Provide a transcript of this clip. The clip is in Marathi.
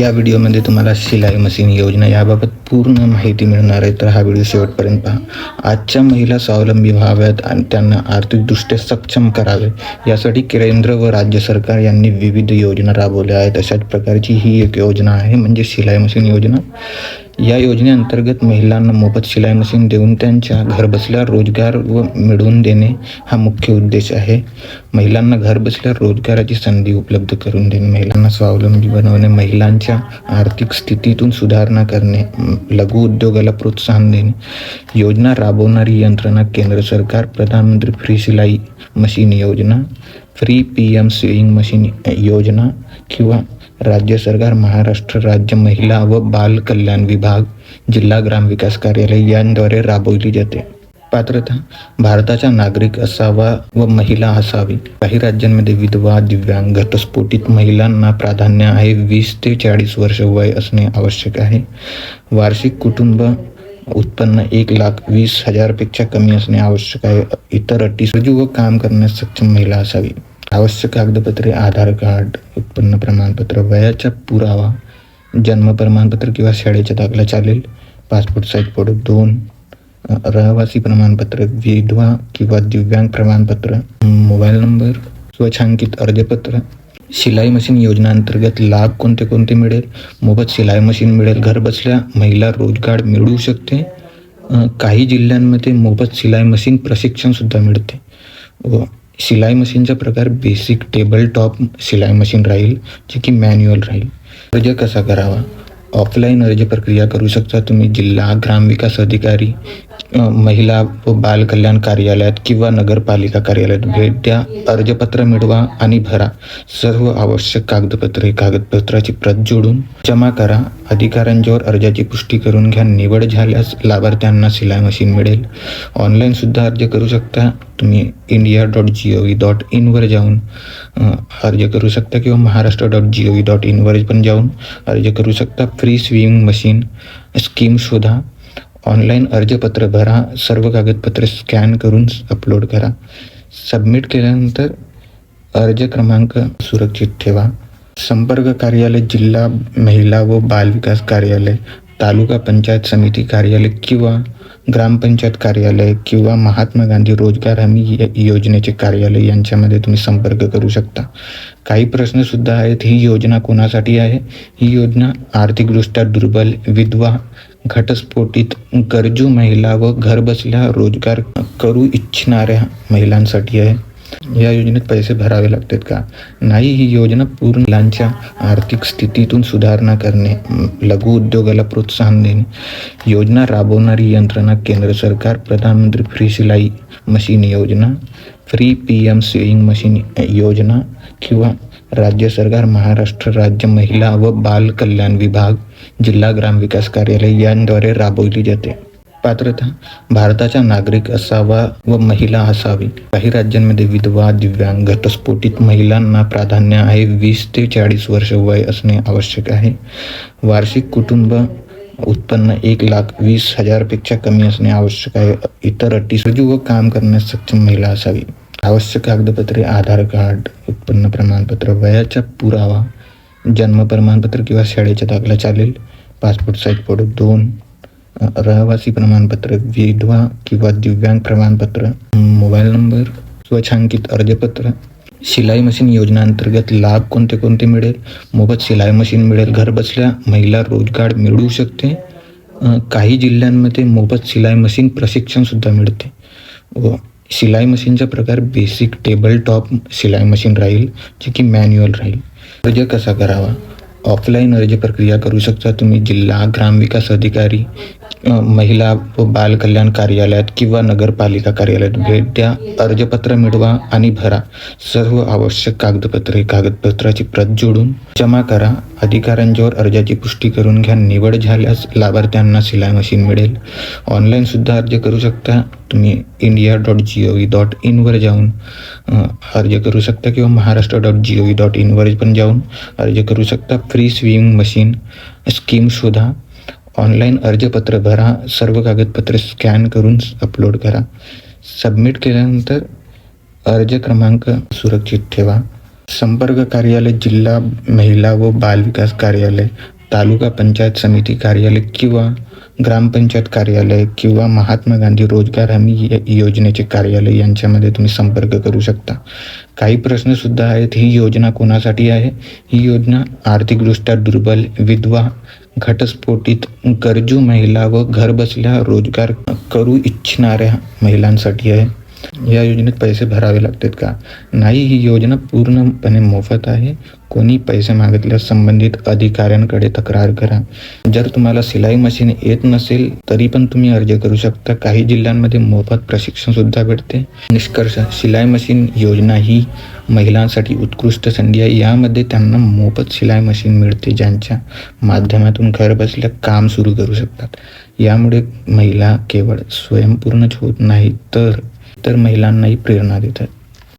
या व्हिडिओमध्ये तुम्हाला शिलाई मशीन योजना याबाबत पूर्ण माहिती मिळणार आहे. तर हा व्हिडिओ शेवटपर्यंत पहा. आजच्या महिला स्वावलंबी व्हाव्यात आणि त्यांना आर्थिकदृष्ट्या सक्षम करावे. यासाठी केंद्र व राज्य सरकार यांनी विविध योजना राबवल्या आहेत. अशाच प्रकारची ही एक योजना आहे म्हणजे शिलाई मशीन योजना. या योजनेअंतर्गत महिलांना मोफत शिलाई मशीन देऊन त्यांच्या घरबसल्या रोजगार व मिळवून देणे हा मुख्य उद्देश आहे. महिलांना घरबसल्या रोजगाराची संधी उपलब्ध करून देणे महिलांना स्वावलंबी बनवणे महिलांच्या आर्थिक स्थितीतून सुधारणा करणे लघु उद्योगाला प्रोत्साहन देणे. योजना राबवणारी यंत्रणा केंद्र सरकार प्रधानमंत्री फ्री शिलाई मशीन योजना free P M sewing machine योजना किंवा राज्य सरकार महाराष्ट्र राज्य महिला व बाल कल्याण विभाग जिल्हा ग्रामविकास कार्यालय यांद्वारे राबवली जाते. पात्रता भारताचा नागरिक असावा व महिला असावी. काही राज्यांमध्ये विधवा दिव्यांग घटस्फोटित महिलांना प्राधान्य आहे. वीस ते चाळीस वर्ष वय असणे आवश्यक आहे. वार्षिक कुटुंब उत्पन्न एक लाख वीस हजारपेक्षा कमी असणे आवश्यक आहे. इतर अटी सजीव व काम करण्यास सक्षम महिला असावी. आवश्यक कागदपत्रे आधार कार्ड उत्पन्न प्रमाणपत्र वयाचा पुरावा जन्म प्रमाणपत्र किंवा शाळेचा दाखला चालेल. पासपोर्ट साईज फोटो दोन रहिवासी प्रमाणपत्र विधवा किंवा दिव्यांग प्रमाणपत्र मोबाईल नंबर स्वच्छांकित अर्जपत्र शिलाई मशीन योजनेअंतर्गत लाभ कोणते कोणते मिळेल? मोफत शिलाई मशीन मिळेल. घरबसल्या महिला रोजगार मिळवू शकते. काही जिल्ह्यांमध्ये मोफत शिलाई मशीन प्रशिक्षणसुद्धा मिळते. व शिलाई मशीनचा प्रकार बेसिक टेबल टॉप शिलाई मशीन राहील जे की मॅन्युअल राहील. अर्ज कसा करावा? ऑफलाईन अर्ज प्रक्रिया करू शकता तुम्ही जिल्हा ग्रामविकास अधिकारी महिला व बाल कल्याण कार्यालयात किंवा नगरपालिका कार्यालयात भेट द्या अर्जपत्र मिळवा आणि भरा. सर्व आवश्यक कागदपत्रे कागदपत्राची प्रत जोडून जमा करा. अधिकाऱ्यांच्यावर अर्जाची पुष्टी करून घ्या. निवड झाल्यास लाभार्थ्यांना सिलाई मशीन मिळेल. ऑनलाईन सुद्धा अर्ज करू शकता. तुम्ही India dot G O V dot इनवर जाऊन अर्ज करू शकता किंवा Maharashtra dot G O V dot इनवर पण जाऊन अर्ज करू शकता. फ्री स्विमिंग मशीन स्कीम शोधा. ऑनलाईन अर्जपत्र भरा सर्व कागदपत्रे स्कॅन करून अपलोड करा. सबमिट केल्यानंतर अर्ज क्रमांक सुरक्षित ठेवा. संपर्क कार्यालय जिल्हा महिला व बाल विकास कार्यालय. तालुका पंचायत समिती कार्यालय किंवा ग्रामपंचायत कार्यालय किंवा महात्मा गांधी रोजगार हमी य- योजनेचे कार्यालय यांच्यामध्ये तुम्ही संपर्क करू शकता. काही प्रश्नसुद्धा आहेत ही योजना कोणासाठी आहे? ही योजना आर्थिकदृष्ट्या दुर्बल विधवा घटस्फोटित गरजू महिला व घरबसल्या रोजगार करू इच्छिणाऱ्या महिलांसाठी आहे. या योजनेत पैसे भरावे लागतात का? नाही ही योजना पूर्ण मुलांच्या आर्थिक स्थितीतून सुधारणा करणे लघु उद्योगाला प्रोत्साहन देणे. योजना राबवणारी यंत्रणा केंद्र सरकार प्रधानमंत्री फ्री शिलाई मशीन योजना free P M sewing machine योजना किंवा राज्य सरकार महाराष्ट्र राज्य महिला व बाल कल्याण विभाग जिल्हा ग्रामविकास कार्यालय यांद्वारे राबवली जाते. पात्रता भारताचा नागरिक असावा व महिला असावी. काही राज्यांमध्ये विधवा दिव्यांग घटस्फोटित महिलांना प्राधान्य आहे. वीस ते चाळीस वर्ष वय असणे आवश्यक आहे. वार्षिक कुटुंब उत्पन्न एक लाख वीस हजारपेक्षा कमी असणे आवश्यक आहे. इतर अटी सजीव व काम करण्यास सक्षम महिला असावी. आवश्यक कागदपत्रे आधार कार्ड उत्पन्न प्रमाणपत्र वयाचा पुरावा जन्म प्रमाणपत्र किंवा शाळेचा दाखला चालेल. पासपोर्ट साईज फोटो दोन रहिवासी प्रमाणपत्र विधवा किंवा दिव्यांग प्रमाणपत्र मोबाईल नंबर स्वच्छांकित अर्जपत्र शिलाई मशीन योजनेअंतर्गत लाभ कोणते कोणते मिळेल? मोफत शिलाई मशीन मिळेल घरबसल्या महिला रोजगार मिळवू शकते. काही जिल्ह्यांमध्ये मोफत शिलाई मशीन प्रशिक्षणसुद्धा मिळते. व शिलाई मशीनचा प्रकार बेसिक टेबल टॉप शिलाई मशीन राहील जे की मॅन्युअल राहील. अर्ज कसा करावा? ऑफलाईन अर्ज प्रक्रिया करू शकता तुम्ही जिल्हा ग्रामविकास अधिकारी महिला व बाल कल्याण कार्यालयात किंवा नगरपालिका कार्यालयात भेट द्या अर्जपत्र मिळवा आणि भरा. सर्व आवश्यक कागदपत्रे कागदपत्राची प्रत जोडून जमा करा. अधिकाऱ्यांच्यावर अर्जाची पुष्टी करून घ्या. निवड झाल्यास लाभार्थ्यांना सिलाई मशीन मिळेल. ऑनलाईन सुद्धा अर्ज करू शकता. तुम्ही India dot G O V dot इनवर जाऊन अर्ज़ करू शकता किंवा Maharashtra dot G O V dot इनवर पण जाऊन अर्ज़ करू शकता. फ्री स्विमिंग मशीन स्कीम शोधा. ऑनलाईन अर्जपत्र भरा. सर्व कागदपत्रे स्कॅन करून अपलोड करा. सबमिट केल्यानंतर अर्ज़ क्रमांक सुरक्षित ठेवा. संपर्क कार्यालय, जिल्हा, महिला व बाल विकास कार्यालय, तालुका पंचायत समिती कार्यालय किंवा ग्रामपंचायत कार्यालय किंवा महात्मा गांधी रोजगार हमी य- योजनेचे कार्यालय यांच्यामध्ये तुम्ही संपर्क करू शकता. काही प्रश्नसुद्धा आहेत ही योजना कोणासाठी आहे? ही योजना आर्थिकदृष्ट्या दुर्बल विधवा घटस्फोटित गरजू महिला व घरबसल्या रोजगार करू इच्छिणाऱ्या महिलांसाठी आहे. या योजनेत पैसे भरावे लागतात का? नाही ही योजना पूर्णपणे मोफत आहे. कोणी पैसे मागितल्यास संबंधित अधिकाऱ्यांकडे तक्रार करा. जर तुम्हाला सिलाई मशीन येत नसेल तरी पण तुम्ही अर्ज करू शकता. काही जिल्ह्यांमध्ये मोफत प्रशिक्षण सुद्धा भेटते. निष्कर्ष शिलाई मशीन योजना ही महिलांसाठी उत्कृष्ट संधी आहे. यामध्ये त्यांना मोफत शिलाई मशीन मिळते ज्यांच्या माध्यमातून घर बसल्या काम सुरू करू शकतात. यामुळे महिला केवळ स्वयंपूर्णच होत नाही तर तर महिलांनाही प्रेरणा देतात.